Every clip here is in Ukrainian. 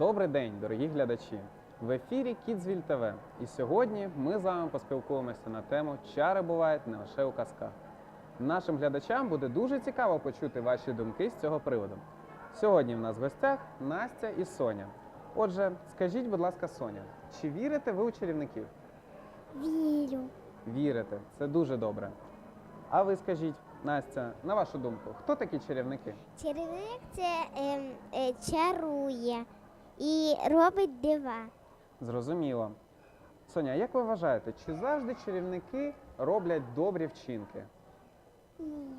Добрий день, дорогі глядачі! В ефірі Кідзвіль ТВ. І сьогодні ми з вами поспілкуємося на тему Чари бувають не лише у казках. Нашим глядачам буде дуже цікаво почути ваші думки з цього приводу. Сьогодні в нас в гостях Настя і Соня. Отже, скажіть, будь ласка, Соня, чи вірите ви у чарівників? Вірю. Вірите, це дуже добре. А ви скажіть, Настя, на вашу думку, хто такі чарівники? Чарівник це ем, е, чарує і робить дива. Зрозуміло. Соня, як ви вважаєте, чи завжди чарівники роблять добрі вчинки? Ні.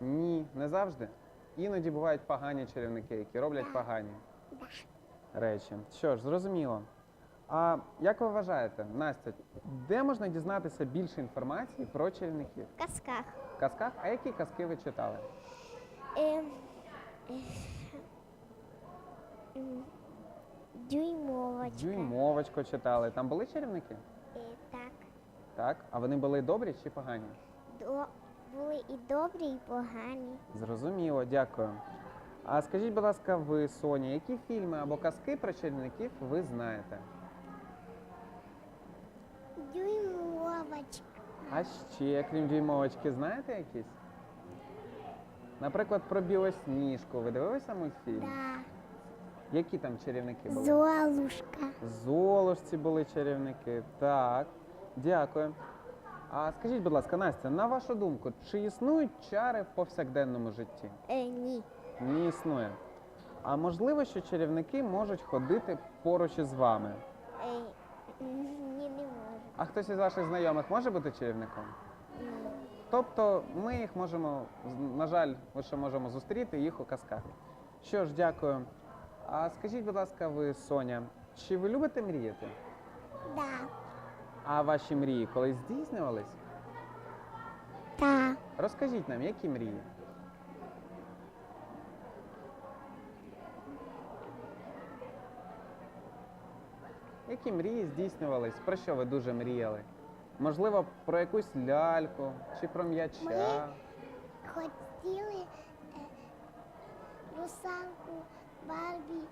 Ні, не завжди. Іноді бувають погані чарівники, які роблять погані Да. речі. Що ж, зрозуміло. А як ви вважаєте, Настя, де можна дізнатися більше інформації про чарівників? В казках. В казках? А які казки ви читали? Е, дюймовочка. Дюймовочку читали. Там були чарівники? Е, так. Так. А вони були добрі чи погані? До, були і добрі, і погані. Зрозуміло, дякую. А скажіть, будь ласка, ви, Соня, які фільми або казки про чарівників ви знаєте? Дюймовочка. А ще, крім дюймовочки, знаєте якісь? Наприклад, про білосніжку. Ви дивилися мультфільм? Да. Які там чарівники були? Золушка. Золушці були чарівники. Так, дякую. А скажіть, будь ласка, Настя, на вашу думку, чи існують чари в повсякденному житті? Е, ні. Не існує. А можливо, що чарівники можуть ходити поруч із вами? Е, ні, не можу. А хтось із ваших знайомих може бути чарівником? Ні. Тобто ми їх можемо, на жаль, лише можемо зустріти їх у казках. Що ж, дякую. А скажіть, будь ласка, ви, Соня, чи ви любите мріяти? Да. А ваші мрії колись здійснювались? Та. Розкажіть нам, які мрії? Які мрії здійснювались? Про що ви дуже мріяли? Можливо, про якусь ляльку чи про м'яча? Ми- хотіли е, русалку Барбі,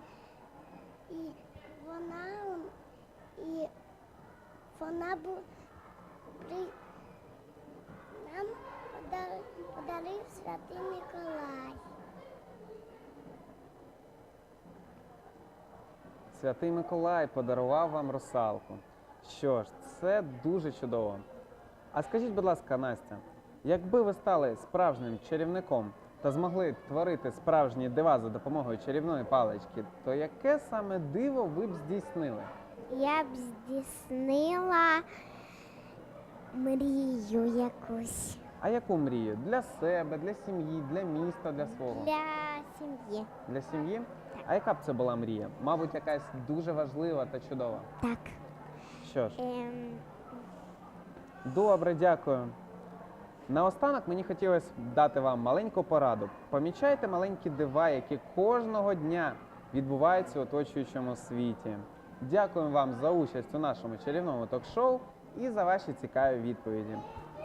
і вона і вона бу при нам подар, подарив святий Миколай. Святий Миколай подарував вам русалку. Що ж, це дуже чудово. А скажіть, будь ласка, Настя, якби ви стали справжнім чарівником та змогли творити справжні дива за допомогою чарівної палички, то яке саме диво ви б здійснили? Я б здійснила мрію якусь А яку мрію? Для себе, для сім'ї, для міста, для свого? для сім'ї. Для сім'ї? А яка б це була мрія? Мабуть, якась дуже важлива та чудова. Так. Що ж, Ем, Добре, дякую. Наостанок мені хотілося дати вам маленьку пораду. Помічайте маленькі дива, які кожного дня відбуваються у оточуючому світі. Дякуємо вам за участь у нашому чарівному ток-шоу і за ваші цікаві відповіді.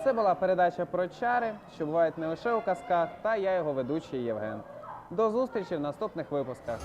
Це була передача про чари, що бувають не лише у казках, та я його ведучий Євген. До зустрічі в наступних випусках.